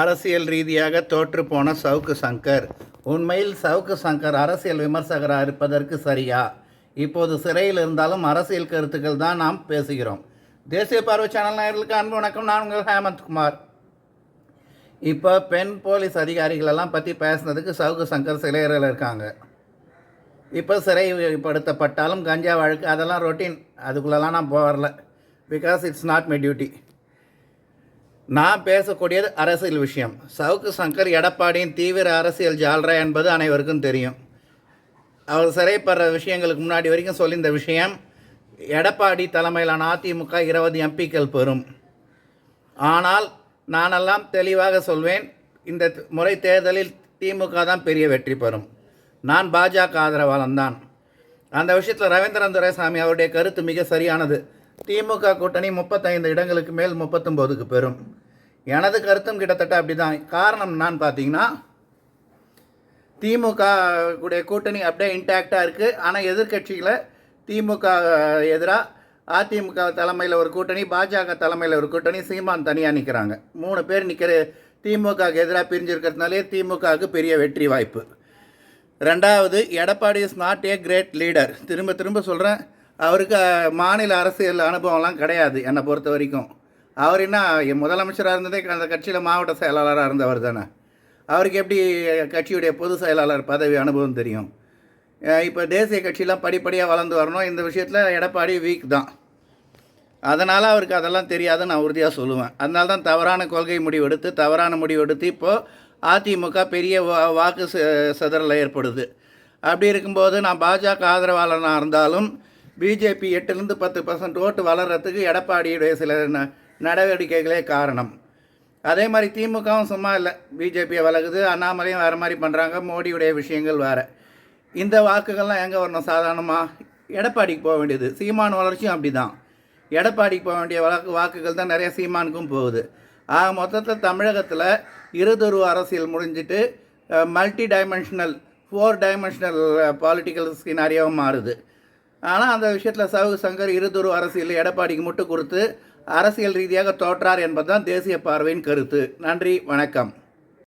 அரசியல் ரீதியாக தோற்றுப்போன சவுக்கு சங்கர். உண்மையில் சவுக்கு சங்கர் அரசியல் விமர்சகராக இருப்பதற்கு சரியா? இப்போது சிறையில் இருந்தாலும் அரசியல் கருத்துக்கள் தான் நாம் பேசுகிறோம். தேசிய பார்வை சேனல் நேர்களுக்கு அன்பு வணக்கம். நான் உங்கள் ஹேமந்த் குமார். இப்போ பெண் போலீஸ் அதிகாரிகளெல்லாம் பற்றி பேசுனதுக்கு சவுக்கு சங்கர் சிலையரில் இருக்காங்க. இப்போ சிறைப்படுத்தப்பட்டாலும் கஞ்சா வழக்கு அதெல்லாம் ரொட்டீன் அதுக்குள்ளெல்லாம் நான் போகல. Because it's not my duty நான் பேசக்கூடியது அரசியல் விஷயம். சவுக்கு சங்கர் எடப்பாடியின் தீவிர அரசியல் ஜால்ரா என்பது அனைவருக்கும் தெரியும். அவர் சிறைப்படுற விஷயங்களுக்கு முன்னாடி வரைக்கும் சொல்லியிருந்த விஷயம் எடப்பாடி தலைமையிலான அதிமுக இருபது எம்பிக்கள் பெறும். ஆனால் நானெல்லாம் தெளிவாக சொல்வேன் இந்த முறை தேர்தலில் திமுக தான் பெரிய வெற்றி பெறும். நான் பாஜக ஆதரவாளன் தான் அந்த விஷயத்தில் ரவீந்திரன் துரைசாமி அவருடைய கருத்து மிக சரியானது. திமுக கூட்டணி முப்பத்தைந்து இடங்களுக்கு மேல் முப்பத்தொம்போதுக்கு பெறும். எனது கருத்தும் கிட்டத்தட்ட அப்படி தான் காரணம் என்னான்னு பார்த்தீங்கன்னா திமுக உடைய கூட்டணி அப்படியே இன்டாக்டாக இருக்குது ஆனால் எதிர்க்கட்சிகளை திமுக எதிராக அதிமுக தலைமையில் ஒரு கூட்டணி பாஜக தலைமையில் ஒரு கூட்டணி சீமான் தனியாக நிற்கிறாங்க மூணு பேர் நிற்கிற திமுகவுக்கு எதிராக பிரிஞ்சிருக்கிறதுனாலே திமுகவுக்கு பெரிய வெற்றி வாய்ப்பு. ரெண்டாவது Edappadi is not a great leader திரும்ப திரும்ப சொல்கிறேன் அவருக்கு மாநில அரசியல் அனுபவம்லாம் கிடையாது என்னை பொறுத்த வரைக்கும். அவர் என்ன முதலமைச்சராக இருந்ததே அந்த கட்சியில் மாவட்ட செயலாளராக இருந்தவர் தானே. அவருக்கு எப்படி கட்சியுடைய பொது செயலாளர் பதவி அனுபவம் தெரியும்? இப்போ தேசிய கட்சியெலாம் படிப்படியாக வளர்ந்து வரணும் இந்த விஷயத்தில் எடப்பாடி வீக் தான். அதனால் அவருக்கு அதெல்லாம் தெரியாதுன்னு நான் உறுதியாக சொல்லுவேன். அதனால தான் தவறான கொள்கை முடிவெடுத்து தவறான முடிவெடுத்து இப்போது அதிமுக பெரிய வா- வாக்கு ச- சிதறல் ஏற்படுது. அப்படி இருக்கும்போது நான் பாஜக ஆதரவாளனாக இருந்தாலும் பிஜேபி எட்டுலேருந்து பத்து பர்சன்ட் ஓட்டு வளர்கிறதுக்கு எடப்பாடியுடைய சில ந- நடவடிக்கைகளே காரணம். அதே மாதிரி திமுகவும் சும்மா இல்லை. பிஜேபியை வளர்க்குது அண்ணாமலையும் வேறு மாதிரி பண்ணுறாங்க மோடியுடைய விஷயங்கள் வேறு. இந்த வாக்குகள்லாம் எங்கே வரணும் சாதாரணமாக எடப்பாடிக்கு போக வேண்டியது. சீமான் வளர்ச்சியும் அப்படி தான் எடப்பாடிக்கு போக வேண்டிய வழக்கு வாக்குகள் தான் நிறைய சீமானுக்கும் போகுது. ஆக மொத்தத்தில் தமிழகத்தில் இருதுருவ அரசியல் முடிஞ்சிட்டு multi dimensional four dimensional political ஸ்கினாரியாவும் மாறுது. ஆனால் அந்த விஷயத்தில் சவுகு சங்கர் இருதுருவ அரசியல் எடப்பாடிக்கு முட்டு கொடுத்து அரசியல் ரீதியாக தோற்றார் என்பதுதான் தேசிய பார்வையின் கருத்து. நன்றி வணக்கம்.